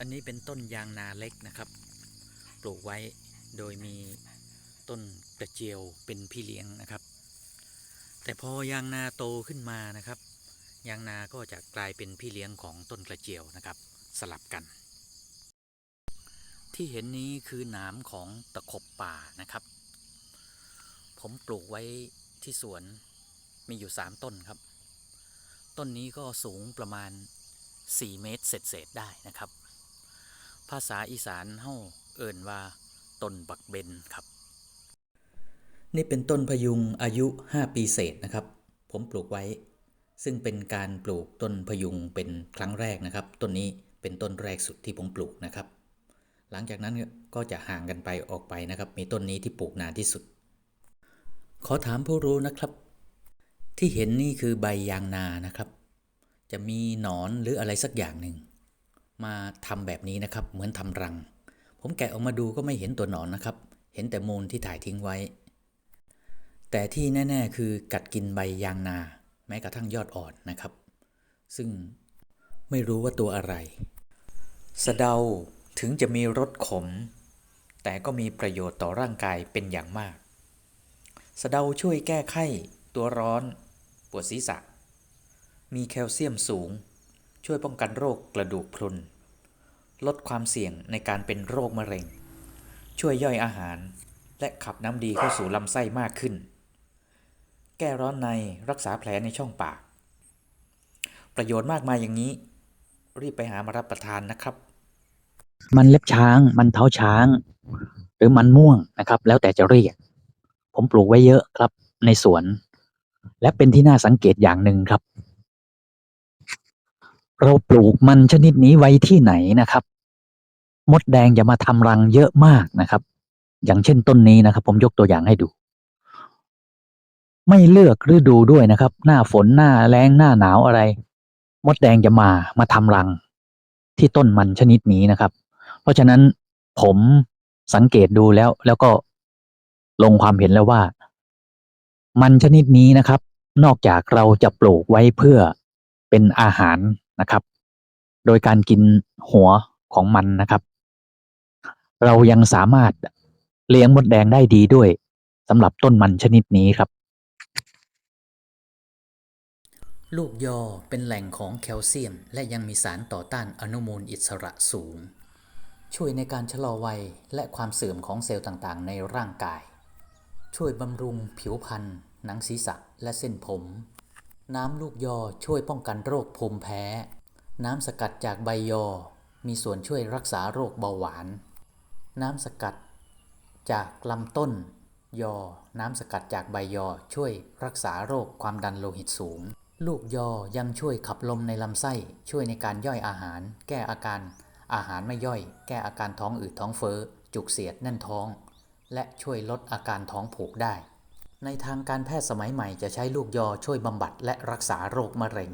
อันนี้เป็นต้นยางนาเล็กนะครับ ปลูกไว้โดยมีต้นกระเจียวเป็นพี่เลี้ยงนะครับ แต่พอยางนาโตขึ้นมานะครับ ยางนาก็จะกลายเป็นพี่เลี้ยงของต้นกระเจียวนะครับ สลับกัน ที่เห็นนี้คือหนามของตะขบป่านะครับ ผมปลูกไว้ที่สวนมีอยู่ 3 ต้นครับ ต้นนี้ก็สูงประมาณ 4 เมตรเศษๆได้นะครับ ภาษาอีสานเฮาเอิ่นว่าต้นบักเบนครับ นี่เป็นต้นพยุงอายุ 5 ปีเศษนะครับ ผมปลูกไว้ ซึ่งเป็นการปลูกต้นพยุงเป็นครั้งแรกนะครับ ต้นนี้เป็นต้นแรกสุดที่ผมปลูกนะครับ หลังจากนั้นก็จะห่างกันไปออกไปนะครับ มีต้นนี้ที่ปลูกนานที่สุด ขอถามผู้รู้นะครับ ที่เห็นนี่คือใบยางนานะครับ จะมีหนอนหรืออะไรสักอย่างหนึ่ง มาทำแบบนี้นะครับ เหมือนทำรัง ผมแกะออกมาดูก็ไม่เห็นตัวหนอนนะครับ เห็นแต่มูลที่ถ่ายทิ้งไว้ แต่ที่แน่ ๆ คือกัดกินใบยางนา แม้กระทั่งยอดอ่อนนะครับ ซึ่งไม่รู้ว่าตัวอะไร สะเดาถึงจะมีรสขม แต่ก็มีประโยชน์ต่อร่างกายเป็นอย่างมาก สะเดาช่วยแก้ไข้ ตัวร้อน ปวดศีรษะ มีแคลเซียมสูง ช่วยป้องกันโรคกระดูกพรุน ลดความเสี่ยงในการเป็นโรคมะเร็ง ช่วยย่อยอาหาร และขับน้ำดีเข้าสู่ลำไส้มากขึ้น แก้ร้อนในรักษาแผลในช่องปาก ประโยชน์มากมายอย่างนี้ รีบไปหามารับประทานนะครับ มันเล็บช้าง มันเท้าช้าง หรือมันม่วงนะครับ แล้วแต่จะเรียก ผมปลูกไว้เยอะครับในสวน และเป็นที่น่าสังเกตอย่างหนึ่งครับ เราปลูกมันชนิดนี้ไว้ที่ไหนนะครับ มดแดงจะมาทำรังเยอะมากนะครับ อย่างเช่นต้นนี้นะครับ ผมยกตัวอย่างให้ดู ไม่เลือกฤดูด้วยนะครับ หน้าฝนหน้าแล้งหน้าหนาวอะไร มดแดงจะมามาทำรัง ที่ต้นมันชนิดนี้นะครับ เพราะฉะนั้นผมสังเกตดูแล้วแล้วก็ลงความเห็นแล้วว่า มันชนิดนี้นะครับ นอกจากเราจะปลูกไว้เพื่อเป็นอาหาร นะครับ โดยการกินหัวของมันนะครับ เรายังสามารถเลี้ยงมดแดงได้ดีด้วยสำหรับต้นมันชนิดนี้ครับ ลูกยอเป็นแหล่งของแคลเซียม และยังมีสารต่อต้านอนุมูลอิสระสูง ช่วยในการชะลอวัยและความเสื่อมของเซลล์ต่างๆ ในร่างกาย ช่วยบำรุงผิวพรรณหนังศีรษะและเส้นผม น้ำลูกยอช่วยป้องกันโรคภูมิแพ้ น้ำสกัดจากใบยอ มีส่วนช่วยรักษาโรคเบาหวาน น้ำสกัดจากลำต้น ยอ น้ำสกัดจากใบยอช่วยรักษาโรคความดันโลหิตสูง ลูกยอยังช่วยขับลมในลำไส้ ช่วยในการย่อยอาหาร แก้อาการอาหารไม่ย่อย แก้อาการท้องอืดท้องเฟ้อ จุกเสียดแน่นท้อง และช่วยลดอาการท้องผูกได้ ในทางการแพทย์สมัยใหม่จะใช้ลูกยอช่วยบำบัดและรักษาโรคมะเร็ง